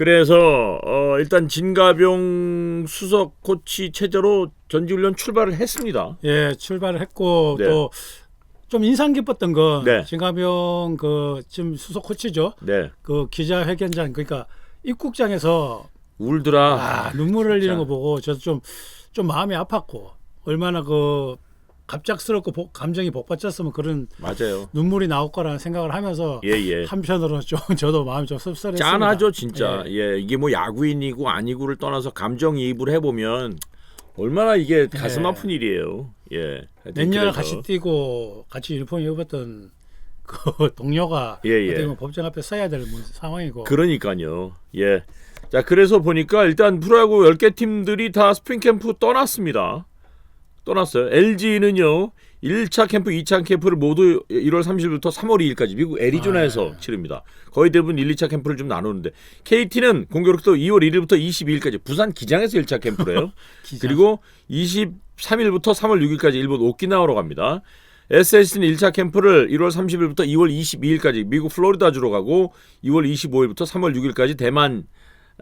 그래서 어, 일단 진가병 수석 코치 체제로 전지훈련 출발을 했습니다. 예, 출발을 했고 네. 또 좀 인상 깊었던 건 네. 진가병 그 지금 수석 코치죠. 네, 그 기자회견장 그러니까 입국장에서 울더라. 아, 눈물을 흘리는 진짜. 거 보고 저도 좀좀 마음이 아팠고 얼마나 그 갑작스럽고 복- 감정이 복받쳤으면 그런 맞아요. 눈물이 나올 거라는 생각을 하면서 예, 예. 한편으로는 좀 저도 마음이 좀 씁쓸했습니다. 짠하죠, 진짜. 예. 예. 이게 뭐 야구인이고 아니고를 떠나서 감정이입을 해보면 얼마나 이게 가슴 예. 아픈 일이에요. 예. 내년에 그래서. 같이 뛰고 같이 유니폼 입었던 그 동료가 예, 예. 어떻게 법정 앞에 서야 될 문- 상황이고 그러니까요. 예. 자, 그래서 보니까 일단 프로야구 10개 팀들이 다 스프링 캠프 떠났습니다. 떠났어요. LG는요. 1차 캠프, 2차 캠프를 모두 1월 30일부터 3월 2일까지 미국 애리조나에서 아. 치릅니다. 거의 대부분 1, 2차 캠프를 좀 나누는데 KT는 공교롭게도 2월 1일부터 22일까지 부산 기장에서 1차 캠프를 해요. 그리고 23일부터 3월 6일까지 일본 오키나와로 갑니다. SS는 1차 캠프를 1월 30일부터 2월 22일까지 미국 플로리다주로 가고 2월 25일부터 3월 6일까지 대만으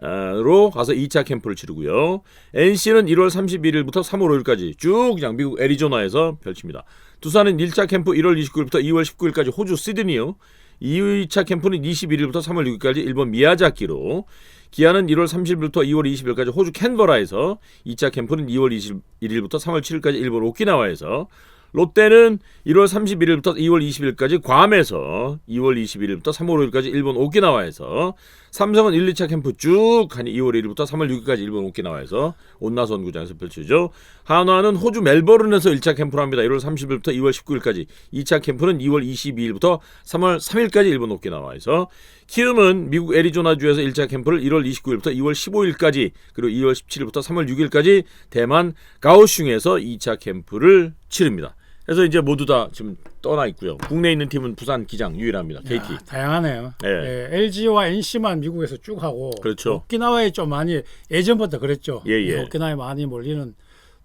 로 가서 2차 캠프를 치르고요. NC는 1월 31일부터 3월 5일까지 쭉 그냥 미국 애리조나에서 펼칩니다. 두산은 1차 캠프 1월 29일부터 2월 19일까지 호주 시드니요. 2차 캠프는 21일부터 3월 6일까지 일본 미야자키로 기아는 1월 30일부터 2월 20일까지 호주 캔버라에서 2차 캠프는 2월 21일부터 3월 7일까지 일본 오키나와에서 롯데는 1월 31일부터 2월 20일까지 괌에서 2월 21일부터 3월 5일까지 일본 오키나와에서 삼성은 1, 2차 캠프 쭉 하니 2월 1일부터 3월 6일까지 일본 오키나와에서 온나선 구장에서 펼치죠. 한화는 호주 멜버른에서 1차 캠프를 합니다. 1월 30일부터 2월 19일까지 2차 캠프는 2월 22일부터 3월 3일까지 일본 오키나와에서 키움은 미국 애리조나주에서 1차 캠프를 1월 29일부터 2월 15일까지 그리고 2월 17일부터 3월 6일까지 대만 가오슝에서 2차 캠프를 치릅니다. 그래서 이제 모두 다 지금 떠나 있고요. 국내에 있는 팀은 부산 기장 유일합니다. KT. 야, 다양하네요. 예. 예, LG와 NC만 미국에서 쭉 하고 그렇죠. 오키나와에 좀 많이 예전부터 그랬죠. 예, 예. 오키나와에 많이 몰리는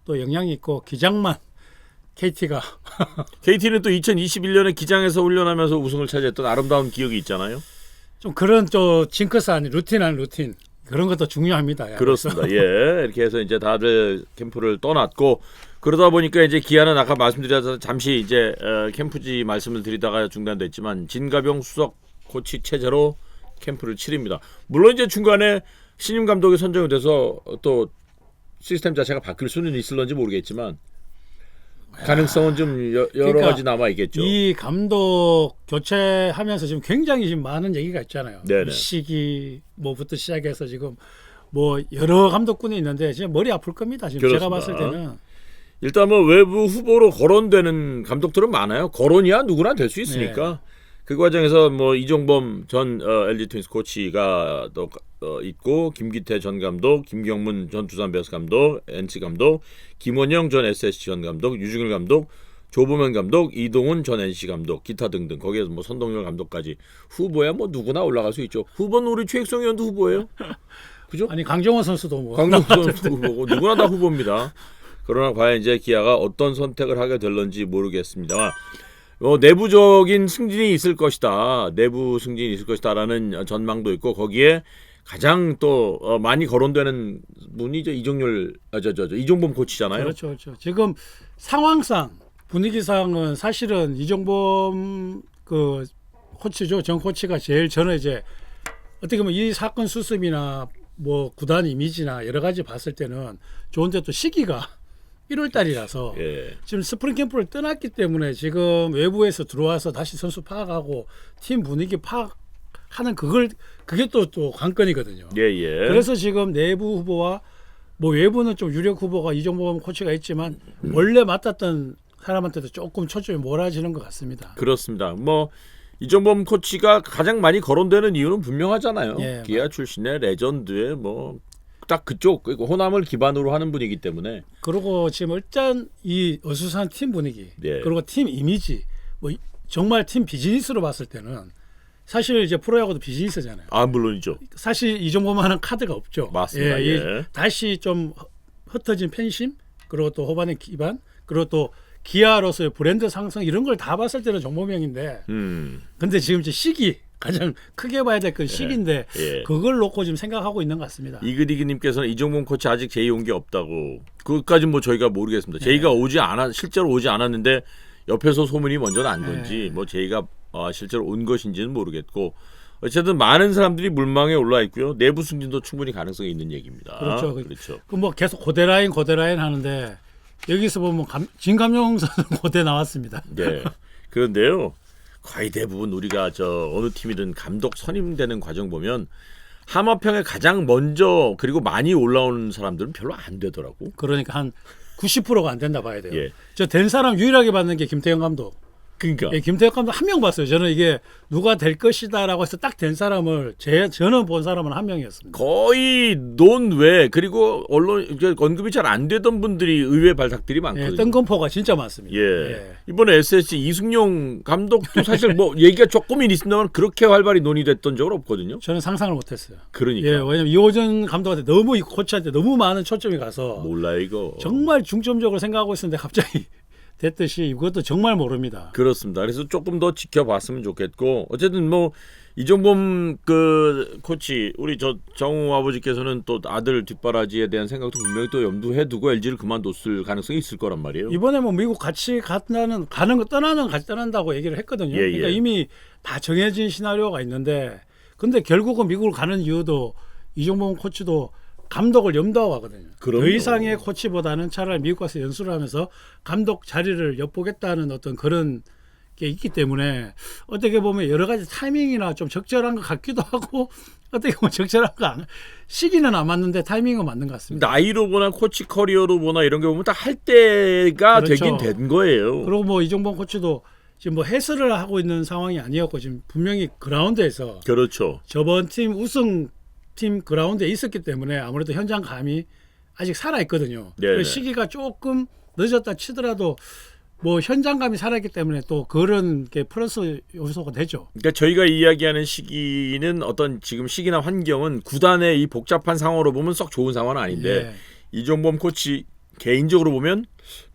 또 영향이 있고 기장만 KT가 KT는 또 2021년에 기장에서 훈련하면서 우승을 차지했던 아름다운 기억이 있잖아요. 좀 그런 또 징크스 아닌 루틴한 루틴 그런 것도 중요합니다. 그렇습니다. 예. 이렇게 해서 이제 다들 캠프를 떠났고 그러다 보니까 이제 기아는 아까 말씀드려서 잠시 이제 어, 캠프지 말씀을 드리다가 중단됐지만 진가병 수석 코치 체제로 캠프를 치릅니다. 물론 이제 중간에 신임 감독이 선정이 돼서 또 시스템 자체가 바뀔 수는 있을런지 모르겠지만 가능성은 좀 여, 여러 그러니까 가지 남아 있겠죠. 이 감독 교체하면서 지금 굉장히 지금 많은 얘기가 있잖아요. 네네. 시기 뭐부터 시작해서 지금 뭐 여러 감독군이 있는데 지금 머리 아플 겁니다. 지금 제가 봤을 그렇습니다. 때는 일단 뭐 외부 후보로 거론되는 감독들은 많아요. 거론이야 누구나 될 수 있으니까. 그 과정에서 뭐 이종범 전 어, LG 트윈스 코치가 또 어, 있고 김기태 전 감독, 김경문 전 두산 베어스 감독, NC 감독, 김원영 전 SSG 전 감독, 유중일 감독, 조보면 감독, 이동훈 전 NC 감독, 기타 등등 거기에서 뭐 선동열 감독까지 후보야 뭐 누구나 올라갈 수 있죠. 후보는 우리 최익성 의원도 후보예요. 그죠? 아니 강정원 선수도 뭐 강동수 선수 후보고 누구나 다 후보입니다. 그러나 과연 이제 기아가 어떤 선택을 하게 될런지 모르겠습니다만 어, 내부적인 승진이 있을 것이다. 내부 승진이 있을 것이다라는 전망도 있고 거기에 가장 또 어, 많이 거론되는 분이 아, 저, 저, 저, 이종범 코치잖아요. 그렇죠, 그렇죠. 지금 상황상 분위기상은 사실은 이종범 그 코치죠, 전 코치가 제일 저는 이제 어떻게 보면 이 사건 수습이나 뭐 구단 이미지나 여러 가지 봤을 때는 좋은데 또 시기가 1월 달이라서 예. 지금 스프링 캠프를 떠났기 때문에 지금 외부에서 들어와서 다시 선수 파악하고 팀 분위기 파악하는 그걸 그게 또 또 관건이거든요. 예, 예. 그래서 지금 내부 후보와 뭐 외부는 좀 유력 후보가 이종범 코치가 있지만 원래 맡았던 사람한테도 조금 초점이 몰아지는 것 같습니다. 그렇습니다. 뭐 이종범 코치가 가장 많이 거론되는 이유는 분명하잖아요. 예, 기아 출신의 레전드의 뭐 딱 그쪽 그리고 호남을 기반으로 하는 분이기 때문에 그리고 지금 일단 이 어수선한 팀 분위기 네. 그리고 팀 이미지 뭐 이- 정말 팀 비즈니스로 봤을 때는 사실 이제 프로야구도 비즈니스잖아요. 아 물론이죠. 사실 이종범하는 카드가 없죠. 맞습니다. 이 예. 다시 좀 흩- 흩어진 팬심 그리고 또 호반의 기반 그리고 또 기아로서의 브랜드 상승 이런 걸 다 봤을 때는 정보명인데 음. 근데 지금 이제 시기 가장 크게 봐야 될 건 시기인데 예. 그걸 놓고 지금 생각하고 있는 것 같습니다. 이그디기님께서는 이종범 코치 아직 제의 온게 없다고. 그것까진 뭐 저희가 모르겠습니다. 네. 제의가 오지 않아 실제로 오지 않았는데 옆에서 소문이 먼저 난 건지 네. 뭐 제의가 어, 실제로 온 것인지는 모르겠고 어쨌든 많은 사람들이 물망에 올라 있고요. 내부 승진도 충분히 가능성이 있는 얘기입니다. 그렇죠. 그렇죠. 그 뭐 계속 고대라인 고대라인 하는데 여기서 보면 감, 진감용 선수 고대 나왔습니다. 네. 그런데요. 거의 대부분 우리가 저 어느 팀이든 감독 선임되는 과정 보면 하마평에 가장 먼저 그리고 많이 올라오는 사람들은 별로 안 되더라고. 그러니까 한 90%가 안 된다 봐야 돼요. 예. 저 된 사람 유일하게 받는 게 김태형 감독. 그러니까 예, 김태형 감독 한 명 봤어요. 저는 이게 누가 될 것이다라고 해서 딱 된 사람을 제 저는 본 사람은 한 명이었습니다. 거의 논외 그리고 언론 이제 언급이 잘 안 되던 분들이 의외 발탁들이 예, 많거든요. 뜬금포가 진짜 많습니다. 예. 이번에 SSG 이승용 감독도 사실 뭐 얘기가 조금은 있습니다만 그렇게 활발히 논의됐던 적은 없거든요. 저는 상상을 못했어요. 그러니까 예, 왜냐면 이호준 감독한테 너무 이 코치한테 너무 많은 초점이 가서 몰라요 이거. 정말 중점적으로 생각하고 있었는데 갑자기 됐듯이 이것도 정말 모릅니다. 그렇습니다. 그래서 조금 더 지켜봤으면 좋겠고 어쨌든 뭐 이종범 그 코치 우리 저 정우 아버지께서는 또 아들 뒷바라지에 대한 생각도 분명히 또 염두해 두고 LG를 그만뒀을 가능성이 있을 거란 말이에요. 이번에 뭐 미국 같이 간다는 가는 거 떠나는 같이 떠난다고 얘기를 했거든요. 예, 그러니까 예. 이미 다 정해진 시나리오가 있는데 근데 결국은 미국을 가는 이유도 이종범 코치도 감독을 염두하고 하거든요. 그럼요. 더 이상의 코치보다는 차라리 미국 가서 연수를 하면서 감독 자리를 엿보겠다는 어떤 그런 게 있기 때문에 어떻게 보면 여러 가지 타이밍이나 좀 적절한 것 같기도 하고 어떻게 보면 적절한 거 안, 시기는 안 맞는데 타이밍은 맞는 것 같습니다. 나이로 보나 코치 커리어로 보나 이런 게 보면 다 할 때가 그렇죠. 되긴 된 거예요. 그리고 뭐 이종범 코치도 지금 뭐 해설을 하고 있는 상황이 아니었고 지금 분명히 그라운드에서 그렇죠. 저번 팀 우승 팀 그라운드에 있었기 때문에 아무래도 현장 감이 아직 살아 있거든요. 네네. 그 시기가 조금 늦었다 치더라도 뭐 현장감이 살아있기 때문에 또 그런 게 플러스 요소가 되죠. 그러니까 저희가 이야기하는 시기는 어떤 지금 시기나 환경은 구단의 이 복잡한 상황으로 보면 썩 좋은 상황은 아닌데 예. 이종범 코치 개인적으로 보면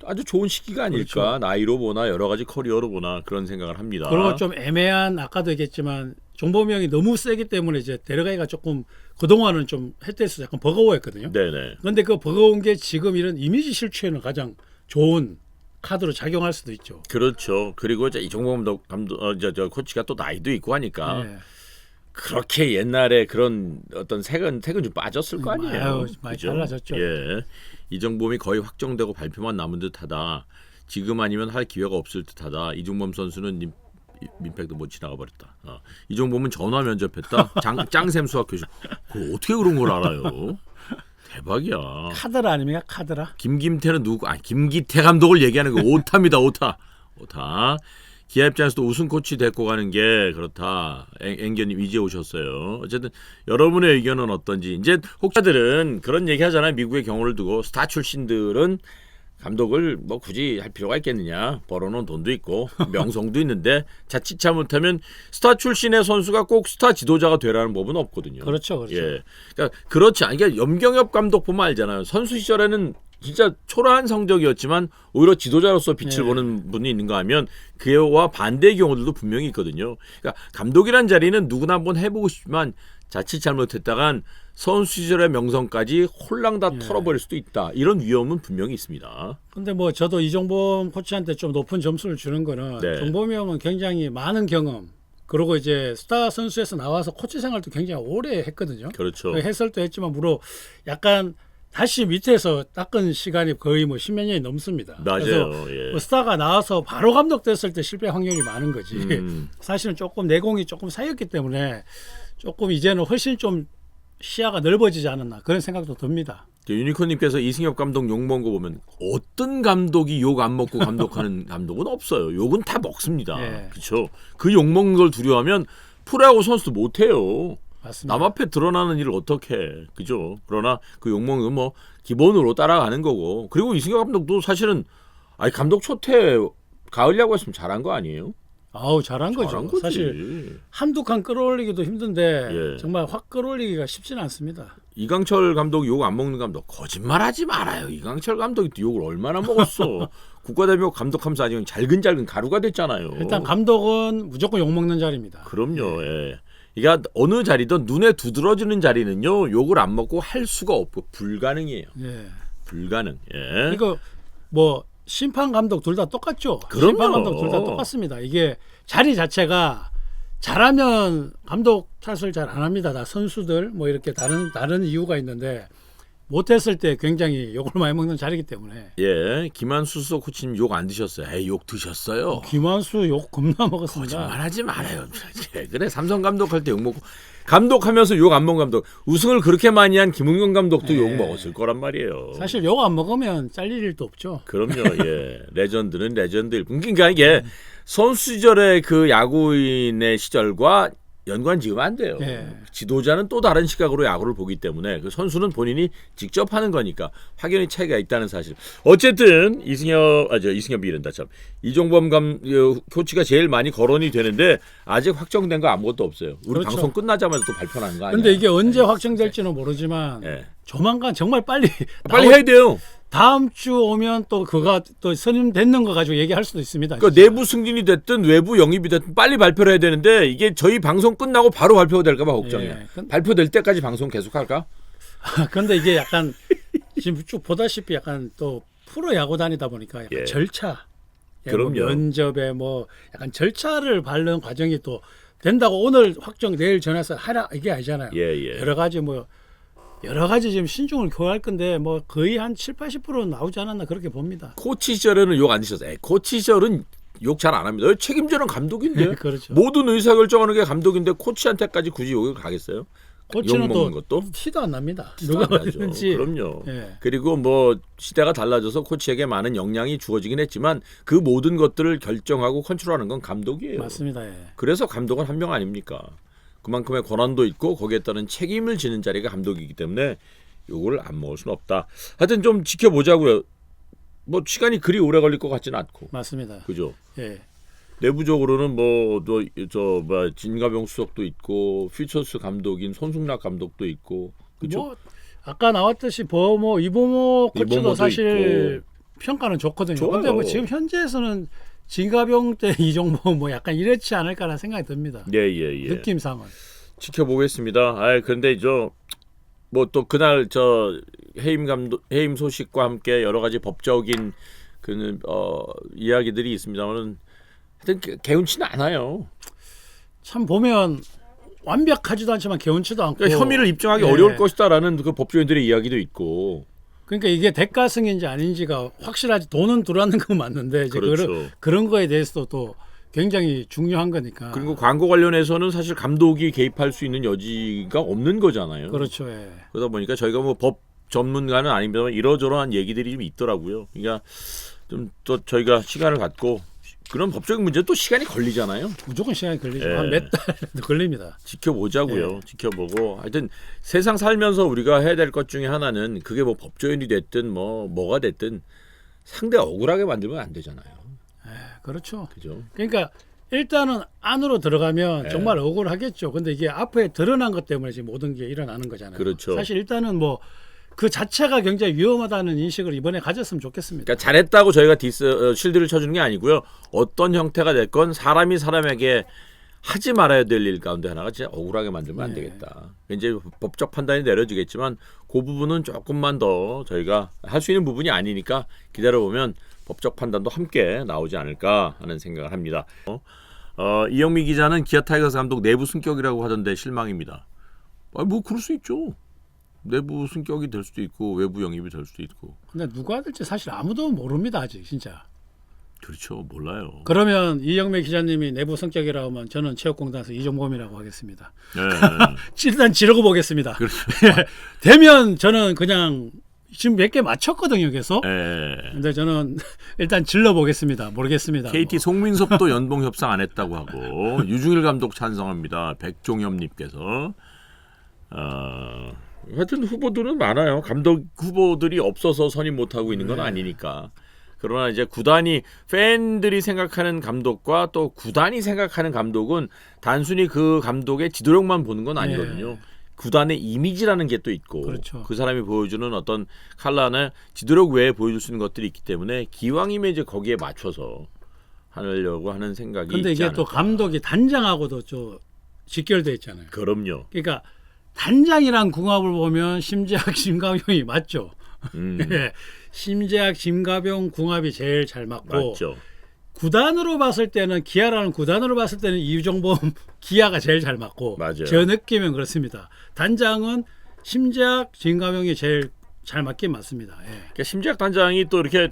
아주 좋은 시기가 아닐까 나이로 보나 여러 가지 커리어로 보나 그런 생각을 합니다. 그렇죠. 그리고 좀 애매한 아까도 얘기했지만 종범이 형이 너무 세기 때문에 이제 데려가기가 조금 그동안은 좀 햇대에서 약간 버거워했거든요. 네네. 근데 그 버거운 게 지금 이런 이미지 실추에는 가장 좋은 카드로 작용할 수도 있죠. 그렇죠. 그리고 이제 이종범 감독, 감독 어, 저, 저 코치가 또 나이도 있고 하니까 예. 그렇게 옛날에 그런 어떤 색은 색은 좀 빠졌을 거 아니에요. 아유, 많이 달라졌죠. 예. 이정범이 거의 확정되고 발표만 남은 듯하다. 지금 아니면 할 기회가 없을 듯하다. 이종범 선수는 님- 민팩도 못 지나가 버렸다. 어. 이종범은 전화 면접했다. 장, 짱샘 수학 교수. 그 어떻게 그런 걸 알아요? 대박이야. 카드라 아닙니까 카드라? 김김태는 누구? 아 김기태 감독을 얘기하는 거 오타입니다. 오타. 오타. 기아 입장에서도 우승 코치 데리고 가는 게 그렇다. 앵- 앵겨님 이제 오셨어요. 어쨌든 여러분의 의견은 어떤지. 이제 혹자들은 그런 얘기 하잖아요. 미국의 경우를 두고 스타 출신들은 감독을 뭐 굳이 할 필요가 있겠느냐. 벌어놓은 돈도 있고 명성도 있는데 자칫 잘못하면 스타 출신의 선수가 꼭 스타 지도자가 되라는 법은 없거든요. 그렇죠, 그렇죠. 예. 그러니까 그렇지 않게 그러니까 염경엽 감독 보면 알잖아요. 선수 시절에는 진짜 초라한 성적이었지만 오히려 지도자로서 빛을 예. 보는 분이 있는가 하면 그와 반대의 경우들도 분명히 있거든요. 그러니까 감독이란 자리는 누구나 한번 해보고 싶지만 자칫 잘못했다간 선수 시절의 명성까지 홀랑 다 예. 털어버릴 수도 있다. 이런 위험은 분명히 있습니다. 근데 뭐 저도 이종범 코치한테 좀 높은 점수를 주는 거는 네. 종범이 형은 굉장히 많은 경험 그리고 이제 스타 선수에서 나와서 코치 생활도 굉장히 오래 했거든요. 그렇죠. 해설도 했지만 물론 약간 다시 밑에서 닦은 시간이 거의 뭐 십몇 년이 넘습니다. 그래서 맞아요. 예. 뭐 스타가 나와서 바로 감독 됐을 때 실패 확률이 많은 거지. 음. 사실은 조금 내공이 조금 쌓였기 때문에 조금 이제는 훨씬 좀 시야가 넓어지지 않았나 그런 생각도 듭니다. 저 유니콘님께서 이승엽 감독 욕 먹은 거 보면 어떤 감독이 욕 안 먹고 감독하는 감독은 없어요. 욕은 다 먹습니다. 예. 그렇죠. 그 욕 먹는 걸 두려워하면 프로야구 선수도 못 해요. 맞습니다. 남 앞에 드러나는 일을 어떻게 해. 그죠? 그러나 그 욕 먹는 건뭐 기본으로 따라가는 거고. 그리고 이승엽 감독도 사실은 아니 감독 초태 가을 야구 했으면 잘한 거 아니에요? 아우 잘한 거죠. 거지. 사실 한두 칸 끌어올리기도 힘든데 예. 정말 확 끌어올리기가 쉽지는 않습니다. 이강철 감독 욕안 먹는 감독 거짓말하지 말아요. 이강철 감독이 또 욕을 얼마나 먹었어. 국가대표 감독하면서 아직 잘근잘근 가루가 됐잖아요. 일단 감독은 무조건 욕 먹는 자리입니다. 그럼요. 예. 이게 어느 자리든 눈에 두드러지는 자리는요 욕을 안 먹고 할 수가 없고 불가능해요. 예. 불가능. 예. 이거 뭐 심판 감독 둘 다 똑같죠. 그럼요. 심판 감독 둘 다 똑같습니다. 이게 자리 자체가 잘하면 감독 탓을 잘 안 합니다. 다 선수들 뭐 이렇게 다른 다른 이유가 있는데 못했을 때 굉장히 욕을 많이 먹는 자리이기 때문에 예. 김한수 수석 코치님 욕 안 드셨어요. 에이, 욕 드셨어요. 김한수 욕 겁나 먹었습니다. 거짓말하지 말아요. 예, 그래 삼성 감독할 때 욕 먹고 감독하면서 욕 안 먹은 감독 우승을 그렇게 많이 한 김은경 감독도 욕 먹었을 거란 말이에요. 네. 사실 욕안 먹으면 잘릴 일도 없죠. 그럼요. 예. 레전드는 레전드. 그러니까 이게 선수 시절의 그 야구인의 시절과 연관 지으면 안 돼요. 예. 지도자는 또 다른 시각으로 야구를 보기 때문에 그 선수는 본인이 직접 하는 거니까 확연히 차이가 있다는 사실. 어쨌든 이승엽 아저 이승엽이 이른다 참 이종범 감 어, 코치가 제일 많이 거론이 되는데 아직 확정된 거 아무것도 없어요. 우리 그렇죠. 방송 끝나자마자 또 발표하는 거 아니야? 근데 이게 언제 확정될지는 모르지만 예. 조만간 정말 빨리 빨리 나오- 해야 돼요. 다음 주 오면 또 그가 또 선임됐는 거 가지고 얘기할 수도 있습니다. 그러니까 진짜. 내부 승진이 됐든 외부 영입이 됐든 빨리 발표를 해야 되는데 이게 저희 방송 끝나고 바로 발표가 될까 봐 걱정이야. 예. 근- 발표될 때까지 방송 계속 할까? 그런데 이게 약간 지금 쭉 보다시피 약간 또 프로 야구 다니다 보니까 약간 예. 절차, 예, 뭐 그럼요. 면접에 뭐 약간 절차를 밟는 과정이 또 된다고 오늘 확정 내일 전화해서 하라 이게 아니잖아요. 예, 예. 여러 가지 뭐 여러 가지 지금 신중을 교할 건데 뭐 거의 한 7, 80%는 나오지 않았나 그렇게 봅니다. 코치 시절에는 욕 안 드셨어요. 에이, 코치 시절은 욕 잘 안 합니다. 책임자는 감독인데 그렇죠. 모든 의사 결정하는 게 감독인데 코치한테까지 굳이 욕을 가겠어요? 욕 코치는 먹는 또 것도 티도 안 납니다. 티도 누가. 어디든지 그럼요. 예. 그리고 뭐 시대가 달라져서 코치에게 많은 역량이 주어지긴 했지만 그 모든 것들을 결정하고 컨트롤하는 건 감독이에요. 맞습니다. 예. 그래서 감독은 한 명 아닙니까? 그만큼의 권한도 있고 거기에 따른 책임을 지는 자리가 감독이기 때문에 요거를 안 먹을 수는 없다. 하여튼 좀 지켜보자고요. 뭐 시간이 그리 오래 걸릴 것 같지는 않고. 맞습니다. 그죠? 예. 내부적으로는 뭐저뭐 진가병 수석도 있고 퓨처스 감독인 손승락 감독도 있고 그죠? 뭐 아까 나왔듯이 버모 이보모 코치도 사실 평가는 좋거든요. 근데 뭐 지금 현재에서는 진가병 때 이정도 뭐 약간 이렇지 않을까라는 생각이 듭니다. 예 예 예. 느낌상은. 지켜보겠습니다. 아 그런데 저 뭐 또 그날 저 해임 감독 해임 소식과 함께 여러 가지 법적인 그어 이야기들이 있습니다만은 하여튼 개- 개운치는 않아요. 참 보면 완벽하지도 않지만 개운치도 않고 그러니까 혐의를 입증하기 예. 어려울 것이다라는 그 법조인들의 이야기도 있고 그러니까 이게 대가성인지 아닌지가 확실하지 돈은 들어왔는 건 맞는데 이제 그렇죠. 그런 그런 거에 대해서도 또 굉장히 중요한 거니까. 그리고 광고 관련해서는 사실 감독이 개입할 수 있는 여지가 없는 거잖아요. 그렇죠. 예. 그러다 보니까 저희가 뭐 법 전문가는 아닙니다만 이러저러한 얘기들이 좀 있더라고요. 그러니까 좀 또 저희가 시간을 갖고 그런 법적인 문제 또 시간이 걸리잖아요. 무조건 시간이 걸리죠. 예. 한몇 달 걸립니다. 지켜보자고요. 예. 지켜보고 하여튼 세상 살면서 우리가 해야 될 것 중에 하나는 그게 뭐 법조인이 됐든 뭐 뭐가 됐든 상대 억울하게 만들면 안 되잖아요. 그렇죠. 그죠? 그러니까 일단은 안으로 들어가면 네. 정말 억울하겠죠. 근데 이게 앞에 드러난 것 때문에 지금 모든 게 일어나는 거잖아요. 그렇죠. 사실 일단은 뭐 그 자체가 굉장히 위험하다는 인식을 이번에 가졌으면 좋겠습니다. 그러니까 잘했다고 저희가 디스 어, 실드를 쳐주는 게 아니고요. 어떤 형태가 됐건 사람이 사람에게 하지 말아야 될 일 가운데 하나가 진짜 억울하게 만들면 안 네. 되겠다. 이제 법적 판단이 내려지겠지만 그 부분은 조금만 더 저희가 할 수 있는 부분이 아니니까 기다려 보면 법적 판단도 함께 나오지 않을까 하는 생각을 합니다. 어, 어, 이영미 기자는 기아 타이거스 감독 내부 승격이라고 하던데 실망입니다. 아, 뭐 그럴 수 있죠. 내부 승격이 될 수도 있고 외부 영입이 될 수도 있고 근데 누가 될지 사실 아무도 모릅니다 아직 진짜. 그렇죠 몰라요. 그러면 이영배 기자님이 내부 성격이라고 하면 저는 체육공단에서 이종범이라고 하겠습니다. 네. 일단 지르고 보겠습니다. 그렇죠. 되면 저는 그냥 지금 몇 개 맞췄거든요 계속. 예. 근데 저는 일단 질러 보겠습니다. 모르겠습니다. KT 송민섭도 연봉 협상 안 했다고 하고 유중일 감독 찬성합니다. 백종엽님께서 어, 하여튼 후보들은 많아요. 감독 후보들이 없어서 선임 못 하고 있는 건 네. 아니니까 그러나 이제 구단이 팬들이 생각하는 감독과 또 구단이 생각하는 감독은 단순히 그 감독의 지도력만 보는 건 아니거든요. 예. 구단의 이미지라는 게 또 있고 그렇죠. 그 사람이 보여주는 어떤 칼라나 지도력 외에 보여줄 수 있는 것들이 있기 때문에 기왕이면 이제 거기에 맞춰서 하려고 하는 생각이 근데 이게 또. 감독이 단장하고도 좀 직결돼 있잖아요. 그럼요. 그러니까 단장이랑 궁합을 보면 심재학 심가병이 맞죠. 음, 예. 심재학 심가병 궁합이 제일 잘 맞고 맞죠. 구단으로 봤을 때는 기아라는 구단으로 봤을 때는 이정범 기아가 제일 잘 맞고 맞아요. 저 느낌은 그렇습니다. 단장은 심재학 심가병이 제일 잘 맞긴 맞습니다. 예. 그러니까 심지학 단장이 또 이렇게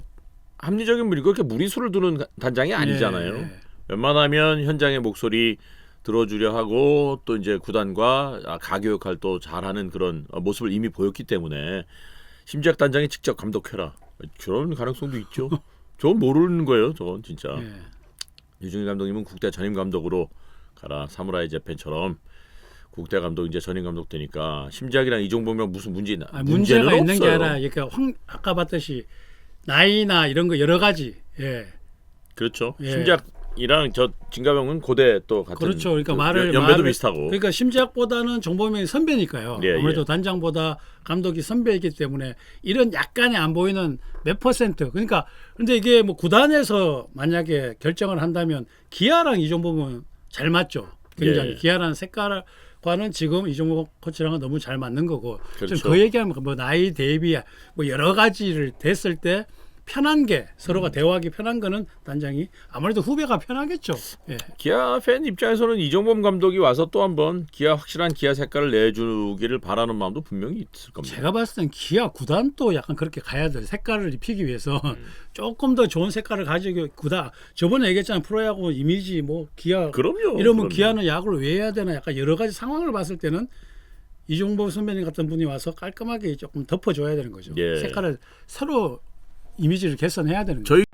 합리적인 분이고 이렇게 무리수를 두는 단장이 아니잖아요. 예. 웬만하면 현장의 목소리 들어주려 하고 또 이제 구단과 아, 가교 역할도 잘하는 그런 어, 모습을 이미 보였기 때문에 심지학 단장이 직접 감독해라 그런 가능성도 있죠. 저건 모르는 거예요. 저건 진짜 예. 유중일 감독님은 국대 전임 감독으로 가라 사무라이 재팬처럼 국대 감독 이제 전임 감독 되니까 심지학이랑 이종범이랑 무슨 문제 있나? 아, 문제가 문제는 있는 게 없어요. 아니라 그러니까 황, 아까 봤듯이 나이나 이런 거 여러 가지 예. 그렇죠. 예. 심지학 이랑 저 진가병은 고대 또 같은 그렇죠. 그러니까 그 말을 연- 연배도 말을- 비슷하고 그러니까 심지학보다는 정범이 선배니까요. 예, 아무래도 예. 단장보다 감독이 선배이기 때문에 이런 약간의 안 보이는 몇 퍼센트. 그러니까 근데 이게 뭐 구단에서 만약에 결정을 한다면 기아랑 이종범은 잘 맞죠. 굉장히 예. 기아라는 색깔과는 지금 이종범 코치랑은 너무 잘 맞는 거고 그렇죠. 좀그 얘기하면 뭐 나이 대비 뭐 여러 가지를 됐을 때 편한 게 음. 서로가 대화하기 편한 거는 단장이 아무래도 후배가 편하겠죠. 예. 기아 팬 입장에서는 이종범 감독이 와서 또 한번 기아 확실한 기아 색깔을 내주기를 바라는 마음도 분명히 있을 겁니다. 제가 봤을 땐 기아 구단도 약간 그렇게 가야 돼. 색깔을 입히기 위해서 음. 조금 더 좋은 색깔을 가지고 구단 저번에 얘기했잖아요. 프로야구 이미지 뭐 기아 그럼요. 이러면 그럼요. 기아는 야구를 왜 해야 되나 약간 여러 가지 상황을 봤을 때는 이종범 선배님 같은 분이 와서 깔끔하게 조금 덮어줘야 되는 거죠. 예. 색깔을 서로 이미지를 개선해야 되는 거죠. 저희